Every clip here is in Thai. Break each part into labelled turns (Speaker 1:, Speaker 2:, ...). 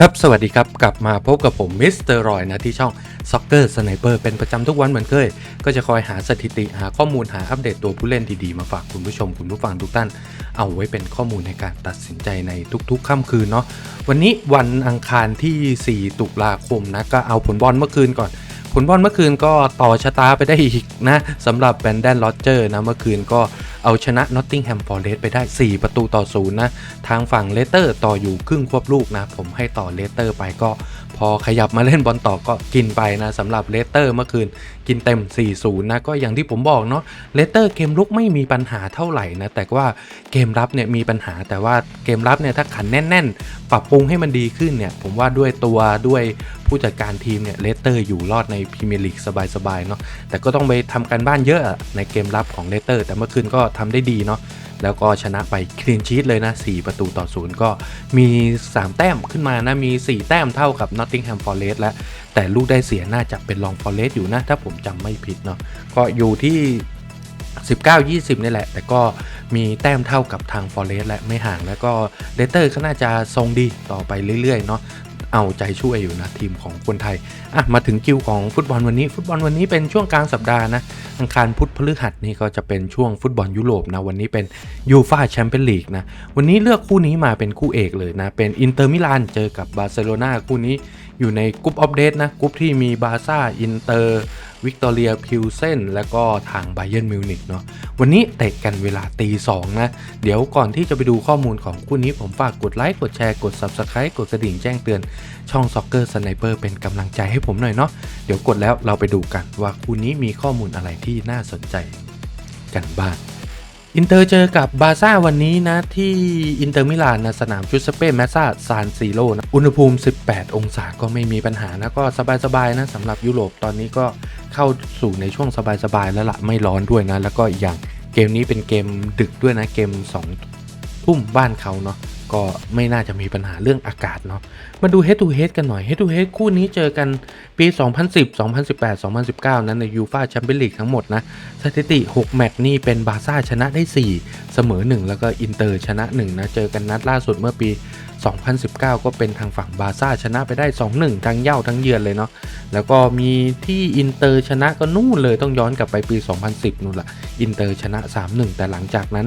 Speaker 1: ครับ สวัสดีครับ กลับมาพบกับผมมิสเตอร์รอยนะที่ช่อง Soccer Sniper เป็นประจำทุกวันเหมือนเคย ก็จะคอยหาสถิติหาข้อมูลหาอัปเดตตัวผู้เล่นดีๆ มาฝากคุณผู้ชมคุณผู้ฟังทุกท่าน เอาไว้เป็นข้อมูลในการตัดสินใจในทุกๆ ค่ำคืนเนาะวันนี้วันอังคารที่ 4 ตุลาคมนะ ก็เอาผลบอลเมื่อคืนก่อน ผลบอลเมื่อคืนก็ต่อชะตาไปได้อีกนะสำหรับแบนแดนลอเจอร์นะเมื่อคืนก็ เอาชนะนอตติงแฮมฟอร์เรสไปได้ 4 ประตูต่อศูนย์นะ ทางฝั่งเลสเตอร์ต่ออยู่ครึ่งควบลูกนะ ผมให้ต่อเลสเตอร์ไปก็ พอขยับมาเล่นบอลต่อก็กินไปนะสำหรับเลสเตอร์เมื่อคืนกินเต็ม 4-0 นะก็อย่างที่ผมบอกเนาะเลสเตอร์เกมลุกไม่มีปัญหาเท่าไหร่นะแต่ว่าเกมรับเนี่ยมีปัญหาแต่ว่าเกมรับเนี่ยถ้าขันแน่น ๆ ปรับปรุงให้มันดีขึ้นเนี่ยผมว่าด้วยตัวด้วยผู้จัดการทีมเนี่ยเลสเตอร์อยู่รอดในพรีเมียร์ลีกสบายๆเนาะแต่ก็ต้องไปทำการบ้านเยอะในเกมรับของเลสเตอร์ แต่เมื่อคืนก็ทำได้ดีเนาะ แล้วก็ชนะไปคลีนชีตเลยนะ 4 ประตูต่อศูนย์ก็มี 3 แต้มขึ้นมานะ มี 4 แต้มเท่ากับ Nottingham Forest แล้วแต่ลูกได้เสียน่าจะเป็นลอง Forest อยู่นะ ถ้าผมจำไม่ผิดเนาะก็อยู่ที่ 19-20 นี่แหละ แต่ก็มีแต้มเท่ากับทาง Forest และไม่ห่างแล้วก็เลเตอร์ก็น่าจะทรงดีต่อไปเรื่อยๆเนาะ เอาใจช่วยอยู่นะทีมของคนไทยอะมาถึงคิวของฟุตบอลวันนี้ ฟุตบอลวันนี้เป็นช่วงกลางสัปดาห์นะอังคารพุธพฤหัสนี่ก็จะเป็นช่วงฟุตบอลยุโรปนะวันนี้เป็นยูฟาแชมเปี้ยนลีกนะวันนี้เลือกคู่นี้มาเป็นคู่เอกเลยนะเป็นอินเตอร์มิลานเจอกับบาร์เซโลนาคู่นี้ อยู่ในกรุ๊ปอัปเดตนะกรุ๊ปที่มีบาซ่าอินเตอร์วิกตอเรียพิวเซนแล้วก็ทางไบเยนมิวนิกเนาะวันนี้เตะกันเวลาตีสองนะ เดี๋ยวก่อนที่จะไปดูข้อมูลของคู่นี้ผมฝากกดไลค์กดแชร์กด Subscribe กดกระดิ่งแจ้งเตือน ช่อง Soccer Sniper เป็นกำลังใจให้ผมหน่อยเนาะเดี๋ยวกดแล้วเราไปดูกันว่าคู่นี้มีข้อมูลอะไรที่น่าสนใจกันบ้าง อินเตอร์เจอกับบาซ่าวันนี้นะ ที่อินเตอร์มิลานนะสนามชุดสเปนแมสซาซานซีโร่นะอุณหภูมิ 18 องศาก็ไม่มีปัญหานะ ก็สบายๆนะสำหรับยุโรปตอนนี้ก็เข้าสู่ในช่วงสบายๆแล้วละไม่ร้อนด้วยนะ แล้วก็อีกอย่างเกมนี้เป็นเกมดึกด้วยนะเกม 2 ทุ่มบ้านเขาเนาะ ก็ไม่น่าจะมีปัญหาเรื่องอากาศเนาะมาดู head to head กันหน่อย head to head คู่นี้เจอกันปี 2010 2018 2019 นั้นในยูฟาแชมเปี้ยนลีกทั้งหมดนะ สถิติ 6 แมตช์นี่เป็นบาร์ซ่าชนะได้ 4 เสมอ 1 แล้วก็อินเตอร์ชนะ 1 นะ เจอกันนัดล่าสุดเมื่อปี 2019 ก็เป็นทางฝั่งบาร์ซ่าชนะไปได้ 2-1 ทั้งเย่าทั้งเยือนเลยเนาะแล้วก็มีที่อินเตอร์ชนะก็นู่นเลยต้องย้อนกลับไปปี 2010 นู่นละอินเตอร์ชนะ 3-1 แต่หลังจากนั้น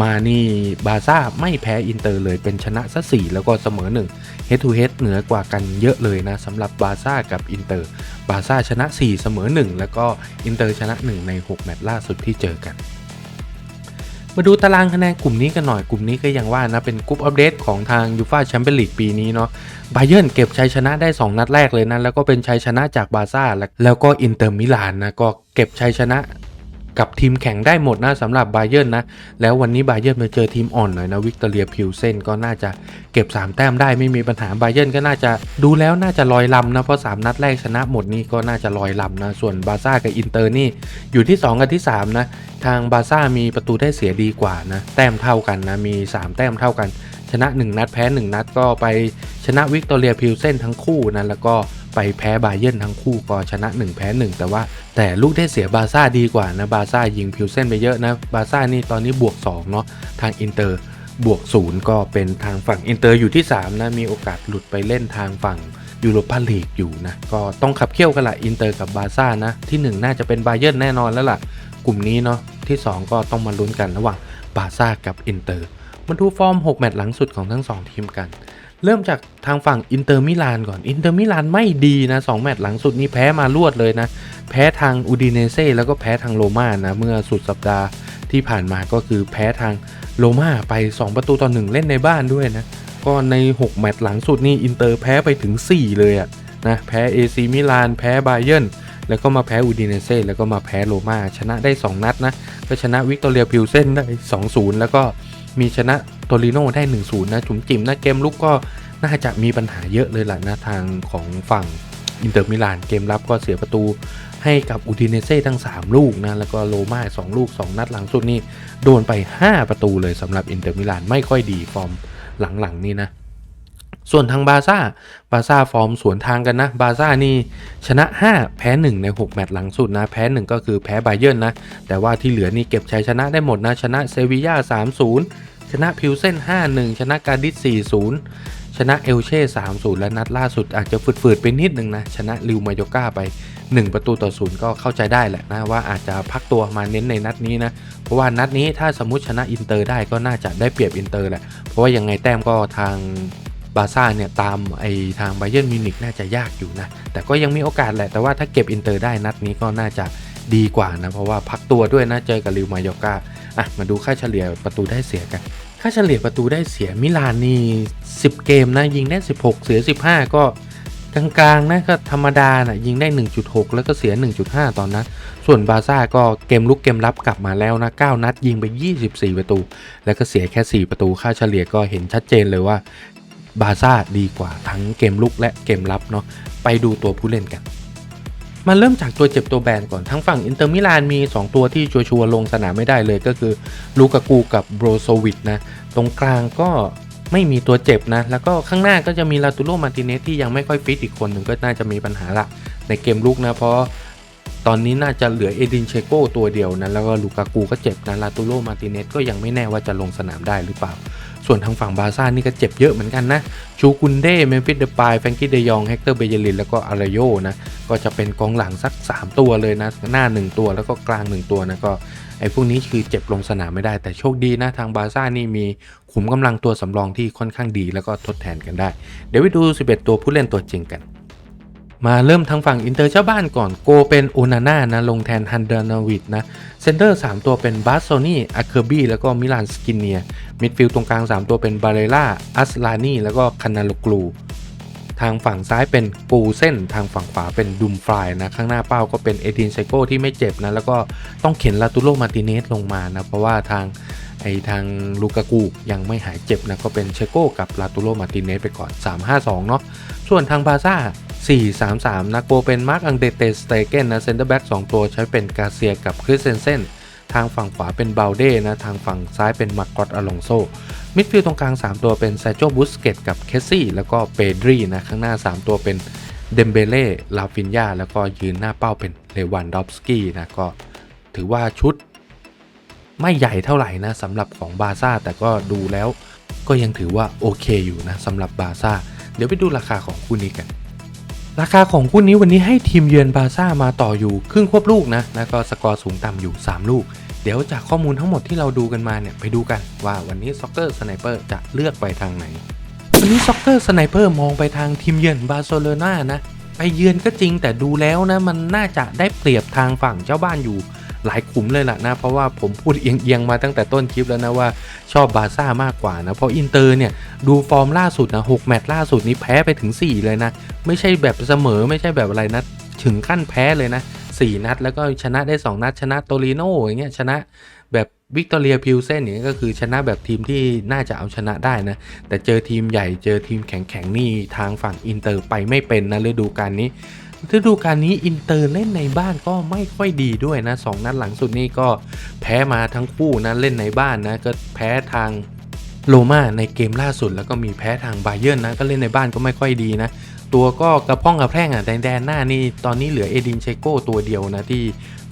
Speaker 1: มานี่บาซ่าไม่แพ้อินเตอร์เลยเป็นชนะซะสี่แล้วก็เสมอ1 head to head เหนือกว่ากันเยอะเลยนะสำหรับบาซ่ากับอินเตอร์บาซ่าชนะ 4 เสมอ 1 แล้วก็อินเตอร์ชนะ 1 ใน 6 แมตช์ล่าสุดที่เจอกันมาดูตารางคะแนนกลุ่มนี้กันหน่อยกลุ่มนี้ก็ยังว่านะ เป็นกรุ๊ปอัปเดตของทางยูฟาแชมเปี้ยนลีกปีนี้เนาะบาเยิร์นเก็บชัยชนะได้ 2 นัดแรกเลยนะ แล้วก็เป็นชัยชนะจากบาซ่าแล้วก็อินเตอร์มิลานนะ ก็เก็บชัยชนะ กับทีมแข่งได้หมดนะสำหรับบาเยิร์นนะ แล้ววันนี้บาเยิร์นมาเจอทีมอ่อนหน่อยนะวิกตอเรียพิวเซนก็น่าจะเก็บ 3 แต้มได้ไม่มีปัญหาบาเยิร์นก็น่าจะดูแล้วน่าจะลอยลำนะ เพราะ 3 นัดแรกชนะหมดนี่ก็น่าจะลอยลำนะ ส่วนบาซ่ากับอินเตอร์นี่อยู่ที่ 2 กับที่ 3 นะ ทางบาซ่ามีประตูได้เสียดีกว่านะ แต้มเท่ากันนะมี 3 แต้มเท่ากัน ชนะ 1 นัดแพ้ 1 นัดก็ไปชนะวิกตอเรียพิวเซนทั้งคู่นะแล้วก็ ไปแพ้บาเยิร์นทั้งคู่ก็ชนะ 1 แพ้ 1 แต่ว่าแต่ลูกได้เสียบาซ่าดีกว่านะบาซ่ายิงพิวเซนไปเยอะนะบาซ่านี่ตอนนี้บวก2เนาะทางอินเตอร์บวก 0 ก็เป็นทางฝั่งอินเตอร์อยู่ที่ 3 นะ มีโอกาสหลุดไปเล่นทางฝั่งยูโรปาลีกอยู่นะ ก็ต้องขับเคี่ยวกันละอินเตอร์กับบาซ่านะ ที่ 1 น่าจะเป็นบาเยิร์นแน่นอนแล้วล่ะ กลุ่มนี้เนาะที่ 2 ก็ต้องมาลุ้นกันระหว่างบาซ่ากับอินเตอร์มาดูฟอร์ม 6 แมตช์หลังสุดของทั้ง 2 ทีมกัน เริ่มจากทางฝั่งอินเตอร์มิลานก่อน อินเตอร์มิลานไม่ดีนะสองแมตช์หลังสุดนี้แพ้มารวดเลยนะ แพ้ทางอูดิเนเซ่แล้วก็แพ้ทางโรม่านะ เมื่อสุดสัปดาห์ที่ผ่านมาก็คือแพ้ทางโรม่าไป 2 ประตูต่อหนึ่งเล่นในบ้านด้วยนะ ก็ใน 6 แมตช์หลังสุดนี่อินเตอร์แพ้ไปถึง 4 เลยอะนะแพ้เอซีมิลานแพ้บาเยนแล้วก็มาแพ้อูดิเนเซ่แล้วก็มาแพ้โรม่าชนะได้ 2 นัดนะ ก็ชนะวิกตอเรียพิวเซนได้ 2-0 แล้วก็มีชนะโตริโน่ได้ 1-0 นะ จุ๋มจิ๋มนะเกมลุกก็น่าจะมีปัญหาเยอะเลยล่ะนะทางของฝั่งอินเตอร์มิลานเกมรับก็เสียประตูให้กับอูดิเนเซ่ทั้ง 3 ลูกนะ แล้วก็โรม่า2ลูก 2 นัดหลังสุดนี่โดนไป 5 ประตูเลยสำหรับอินเตอร์มิลานไม่ค่อยดีฟอร์มหลังๆนี่นะ ส่วนทางบาซ่าบาซ่าฟอร์มสวนทางกันนะ บาซ่านี่ชนะ 5 แพ้ 1 ใน 6 แมตช์หลังสุดนะ แพ้ 1 ก็คือแพ้บาเยิร์นนะ แต่ว่าที่เหลือนี่เก็บชัยชนะได้หมดนะ ชนะเซวีย่า3-0 ชนะพิวเซน5-1 ชนะการดิส4-0 ชนะเอลเช่3-0 และนัดล่าสุดอาจจะฝืดๆไปนิดนึงนะ ชนะลิวมายกาไป 1 ประตูต่อศูนย์ก็เข้าใจได้แหละนะ ว่าอาจจะพักตัวมาเน้นในนัดนี้นะ เพราะว่านัดนี้ถ้าสมมติชนะอินเตอร์ได้ก็น่าจะได้เปรียบอินเตอร์แหละ เพราะว่ายังไงแต้มก็ทางบาซ่าเนี่ยตามไอทางไบเย r n นมิวนิกน่าจะยากอยู่นะ แต่ก็ยังมีโอกาสแหละ แต่ว่าถ้าเก็บอินเตอร์ได้นัดนี้ก็น่าจะ ดีกว่านะ เพราะว่าพักตัวด้วยนะเจอกับลิวมายโกาอะมาดูค่าเฉลี่ยประตูได้เสียกัน ค่าเฉลี่ยประตูได้เสียมิลานนี่ 10 เกมนะ ยิงได้ 16 เสีย 15 ก็กลางๆนะก็ธรรมดานะยิงได้ 1.6 แล้วก็เสีย 1.5 ตอนนั้น ส่วนบาซ่าก็เกมลุกเกมรับกลับมาแล้วนะ 9 นัดยิงไป 24 ประตู แล้วก็เสียแค่ 4 ประตู ค่าเฉลี่ยก็เห็นชัดเจนเลยว่าบาซ่าดีกว่าทั้งเกมลุกและเกมรับเนาะไปดูตัวผู้เล่นกัน มาเริ่มจากตัวเจ็บตัวแบนก่อนทั้งฝั่งอินเตอร์มิลานมี 2 ตัวที่ชัวร์ๆลงสนามไม่ได้เลยก็คือลูกากูกับโบรโซวิชนะ ตรงกลางก็ไม่มีตัวเจ็บนะ แล้วก็ข้างหน้าก็จะมีลาตูโรมาร์ติเนสที่ยังไม่ค่อยฟิตอีกคนหนึ่งก็น่าจะมีปัญหาละในเกมลุกนะ เพราะตอนนี้น่าจะเหลือเอดินเชโกตัวเดียวนะ แล้วก็ลูกากูก็เจ็บนะลาตูโรมาร์ติเนสก็ยังไม่แน่ว่าจะลงสนามได้หรือเปล่า ส่วนทางฝั่งบาซ่านี่ก็เจ็บเยอะเหมือนกันนะ ชูกุนเด้เมมฟิสเดปายแฟรงกี้เดยองเฮกเตอร์เบเยลินแล้วก็อารโยนะ ก็จะเป็นกองหลังสัก 3 ตัวเลยนะ หน้า 1 ตัวแล้วก็กลาง 1 ตัวนะก็ไอ้พวกนี้คือเจ็บลงสนามไม่ได้แต่โชคดีนะ ทางบาซ่านี่มีขุมกำลังตัวสำรองที่ค่อนข้างดีแล้วก็ทดแทนกันได้ เดี๋ยวไปดู 11 ตัวผู้เล่นตัวจริงกัน มาเริ่มทางฝั่งอินเตอร์เจ้าบ้านก่อนโกเป็นโอนาน่านะ ลงแทนฮันเดอร์นาวิดนะ เซนเตอร์ 3 ตัวเป็นบาสโซนี่อาเคอร์บี้แล้วก็มิลานสกินเนีย มิดฟิลด์ตรงกลาง 3 ตัวเป็นบาเรล่าอัสลานีแล้วก็คานาลกลู ทางฝั่งซ้ายเป็นปูเส้น ทางฝั่งขวาเป็นดุมฟลายนะ ข้างหน้าเป้าก็เป็นเอดินไซโกที่ไม่เจ็บนะ แล้วก็ต้องเข็นลาตูโรมาติเนสลงมานะ เพราะว่าทางไอทางลูกากูยังไม่หายเจ็บนะ ก็เป็นเชโกกับลาตูโรมาติเนสไปก่อน 3-5-2 เนาะ ส่วนทางบาซ่า 4-3-3นะโกเป็นมาร์กอังเดเตสเตเกนนะเซนเตอร์แบ็ก2ตัวใช้เป็นกาเซียกับคริสเซนเซนทางฝั่งขวาเป็นเบลเด้นะ ทางฝั่งซ้ายเป็นมาร์กอตอลองโซ มิดฟิลด์ตรงกลาง 3 ตัวเป็นซโจบุสเกตกับเคสซี่ แล้วก็เปดรีนะ ข้างหน้า 3 ตัวเป็นเดมเบเล่ลาฟินยาแล้วก็ยืนหน้าเป้าเป็นเลวันดอฟสกี้นะ ก็ถือว่าชุด ไม่ใหญ่เท่าไหร่นะสำหรับของบาซ่าแต่ก็ดูแล้วก็ยังถือว่าโอเคอยู่นะสำหรับบาซ่าเดี๋ยวไปดูราคาของคู่นี้กัน ราคาของคู่นี้วันนี้ให้ทีมเยือนบาซ่ามาต่ออยู่ครึ่งควบลูกนะแล้วก็สกอร์สูงต่ำอยู่ 3 ลูก เดี๋ยวจากข้อมูลทั้งหมดที่เราดูกันมาเนี่ยไปดูกันว่าวันนี้ซ็อกเกอร์สไนเปอร์จะเลือกไปทางไหน วันนี้ซ็อกเกอร์สไนเปอร์มองไปทางทีมเยือนบาร์เซโลนานะไปเยือนก็จริงแต่ดูแล้วนะมันน่าจะได้เปรียบทางฝั่งเจ้าบ้านอยู่ หลายขุมเลยล่ะนะ เพราะว่าผมพูดเอียงๆมาตั้งแต่ต้นคลิปแล้วนะว่าชอบบาร์ซ่ามากกว่านะ เพราะอินเตอร์เนี่ยดูฟอร์มล่าสุดนะ6แมตช์ล่าสุดนี้แพ้ไปถึง 4 เลยนะ ไม่ใช่แบบเสมอไม่ใช่แบบอะไรนะถึงขั้นแพ้เลยนะ 4 นัด แล้วก็ชนะได้ 2 นัด ชนะโตริโนอย่างเงี้ยชนะแบบวิกตอเรียพิวเซนอย่างเงี้ยก็คือชนะแบบทีมที่น่าจะเอาชนะได้นะ แต่เจอทีมใหญ่เจอทีมแข็งๆนี่ทางฝั่งอินเตอร์ไปไม่เป็นนะฤดูกาลนี้ ฤดูกาลนี้อินเตอร์เล่นในบ้านก็ไม่ค่อยดีด้วยนะสองนัดหลังสุดนี้ก็แพ้มาทั้งคู่นะเล่นในบ้านนะก็แพ้ทางโรมาในเกมล่าสุด แล้วก็มีแพ้ทางไบเย r n นะก็เล่นในบ้านก็ไม่ค่อยดีนะตัวก็กระพ้องกระแพร่งอะแดนหน้านี่ตอนนี้เหลือเอดินเชโกตัวเดียวนะที่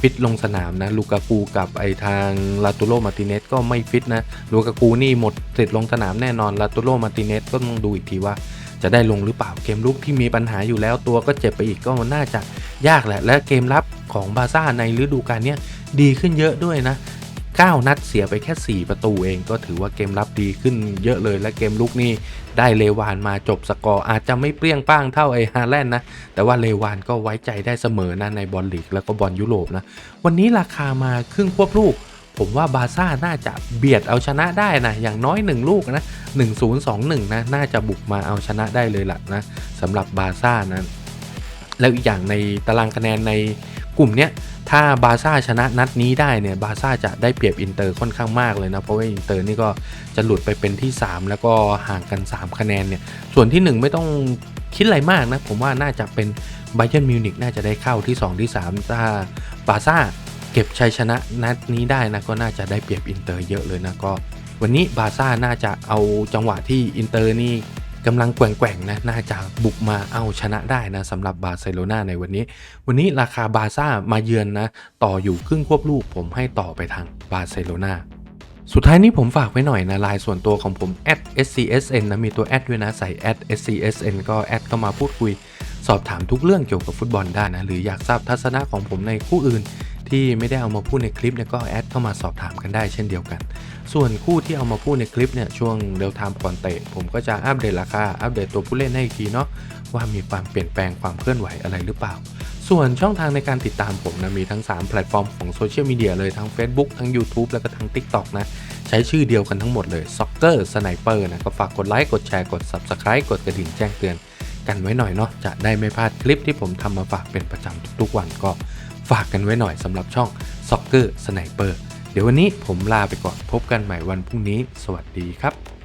Speaker 1: ฟิตลงสนามนะลูกากูกับไอทางลาตูโรมาติเนสก็ไม่ฟิตนะลูกากูนี่หมดสิทธิ์ลงสนามแน่นอนลาตูโรมาติเนสก็ต้องดูอีกทีว่า จะได้ลงหรือเปล่าเกมลุกที่มีปัญหาอยู่แล้วตัวก็เจ็บไปอีกก็น่าจะยากแหละ และเกมรับของบาซ่าในฤดูกาลนี้ดีขึ้นเยอะด้วยนะ 9 นัดเสียไปแค่ 4 ประตูเองก็ถือว่าเกมรับดีขึ้นเยอะเลย และเกมลุกนี่ได้เลวานมาจบสกอร์อาจจะไม่เปรี้ยงป้างเท่าไอฮาแลนด์นะ แต่ว่าเลวานก็ไว้ใจได้เสมอนะในบอลลีกแล้วก็บอลยุโรปนะ วันนี้ราคามาครึ่งควบลูก ผมว่าบาซ่าน่าจะเบียดเอาชนะได้นะ อย่างน้อย 1 ลูกนะ 1-0-2-1 นะ น่าจะบุกมาเอาชนะได้เลยล่ะนะสำหรับบาซ่านะแล้วอีกอย่างในตารางคะแนนในกลุ่มเนี้ยถ้าบาซ่าชนะนัดนี้ได้เนี่ยบาซ่าจะได้เปรียบอินเตอร์ค่อนข้างมากเลยนะ เพราะว่าอินเตอร์นี่ก็จะหลุดไปเป็นที่ 3 แล้วก็ห่างกัน 3 คะแนนเนี่ย ส่วนที่ 1 ไม่ต้องคิดอะไรมากนะ ผมว่าน่าจะเป็นไบเ e นมิวนิกน่าจะได้เข้าที่ 2 ที่ 3 ถ้าบาซ่า เก็บชัยชนะนัดนี้ได้นะก็น่าจะได้เปรียบอินเตอร์เยอะเลยนะก็ วันนี้บาซ่าน่าจะเอาจังหวะที่อินเตอร์นี่กำลังแกว่งๆนะน่าจะบุกมาเอาชนะได้นะสำหรับบาร์เซโลนาในวันนี้ วันนี้ราคาบาซ่ามาเยือนนะ ต่ออยู่ครึ่งควบลูกผมให้ต่อไปทางบาร์เซโลนาสุดท้ายนี้ผมฝากไว้หน่อยนะไลน์ส่วนตัวของผม @scsn นะมีตัวแอดด้วยนะใส่ @scsn ก็แอดเข้ามาพูดคุย สอบถามทุกเรื่องเกี่ยวกับฟุตบอลได้นะ หรืออยากทราบทัศนะของผมในคู่อื่น ที่ไม่ได้เอามาพูดในคลิปเนี่ยก็แอดเข้ามาสอบถามกันได้เช่นเดียวกัน ส่วนคู่ที่เอามาพูดในคลิปเนี่ยช่วงเร็วไทม์ก่อนเตะ ผมก็จะอัปเดตราคาอัปเดตตัวผู้เล่นให้อีกทีเนาะว่ามีความเปลี่ยนแปลงความเคลื่อนไหวอะไรหรือเปล่า ส่วนช่องทางในการติดตามผมนะมีทั้ง 3 แพลตฟอร์มของโซเชียลมีเดียเลยทั้ง Facebook ทั้ง YouTube แล้วก็ทั้ง TikTok นะใช้ชื่อเดียวกันทั้งหมดเลย Soccer Sniper นะก็ฝากกดไลค์กดแชร์กด Subscribe กดกระดิ่งแจ้งเตือน กันไว้หน่อยเนาะจะได้ไม่พลาดคลิปที่ผมทำมาฝากเป็นประจำทุกๆวันก็ ฝากกันไว้หน่อยสำหรับช่อง Soccer Sniper เดี๋ยววันนี้ผมลาไปก่อนพบกันใหม่วันพรุ่งนี้ สวัสดีครับ